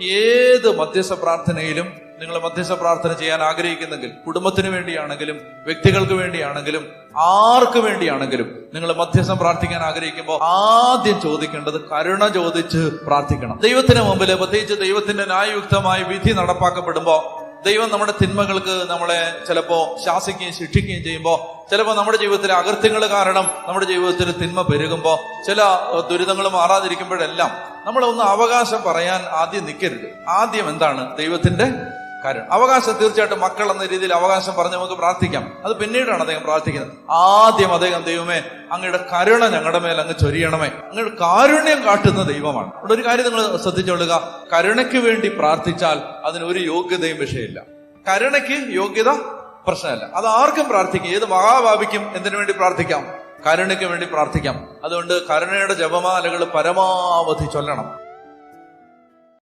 ഏത് മധ്യസ്ഥ പ്രാർത്ഥനയിലും നിങ്ങൾ മധ്യസ്ഥ പ്രാർത്ഥന ചെയ്യാൻ ആഗ്രഹിക്കുന്നെങ്കിൽ കുടുംബത്തിന് വേണ്ടിയാണെങ്കിലും വ്യക്തികൾക്ക് വേണ്ടിയാണെങ്കിലും ആർക്ക് വേണ്ടിയാണെങ്കിലും നിങ്ങൾ മധ്യസ്ഥം പ്രാർത്ഥിക്കാൻ ആഗ്രഹിക്കുമ്പോൾ ആദ്യം ചോദിക്കേണ്ടത് കരുണ ചോദിച്ച് പ്രാർത്ഥിക്കണം. ദൈവത്തിന് മുമ്പിൽ പ്രത്യേകിച്ച് ദൈവത്തിന്റെ ന്യായുക്തമായ വിധി നടപ്പാക്കപ്പെടുമ്പോൾ ദൈവം നമ്മുടെ തിന്മകൾക്ക് നമ്മളെ ചിലപ്പോ ശാസിക്കുകയും ശിക്ഷിക്കുകയും ചെയ്യുമ്പോൾ ചിലപ്പോൾ നമ്മുടെ ജീവിതത്തിലെ അകൃത്യങ്ങൾ കാരണം നമ്മുടെ ജീവിതത്തിൽ തിന്മ പെരുകുമ്പോൾ ചില ദുരിതങ്ങൾ മാറാതിരിക്കുമ്പോഴെല്ലാം നമ്മൾ ഒന്ന് അവകാശം പറയാൻ ആദ്യം നിൽക്കരുത്. ആദ്യം എന്താണ് ദൈവത്തിന്റെ കാര്യം? അവകാശം തീർച്ചയായിട്ടും മക്കൾ എന്ന രീതിയിൽ അവകാശം പറഞ്ഞ് നമുക്ക് പ്രാർത്ഥിക്കാം. അത് പിന്നീടാണ് അദ്ദേഹം പ്രാർത്ഥിക്കുന്നത്. ആദ്യം അദ്ദേഹം ദൈവമേ അങ്ങയുടെ കരുണ ഞങ്ങളുടെ മേൽ അങ്ങ് ചൊരിയണമേ. അങ്ങയുടെ കാരുണ്യം കാട്ടുന്ന ദൈവമാണ്. ഇവിടെ ഒരു കാര്യം നിങ്ങൾ ശ്രദ്ധിച്ചുകൊള്ളുക കരുണയ്ക്ക് വേണ്ടി പ്രാർത്ഥിച്ചാൽ അതിന് ഒരു യോഗ്യതയും വിഷയമില്ല. കരുണയ്ക്ക് യോഗ്യത പ്രശ്നമല്ല. അത് ആർക്കും പ്രാർത്ഥിക്കാം. ഏത് മഹാഭാവിക്കും എന്തിനു വേണ്ടി പ്രാർത്ഥിക്കാം? കരുണയ്ക്ക് വേണ്ടി പ്രാർത്ഥിക്കാം. അതുകൊണ്ട് കരുണയുടെ ജപമാലകൾ പരമാവധി ചൊല്ലണം.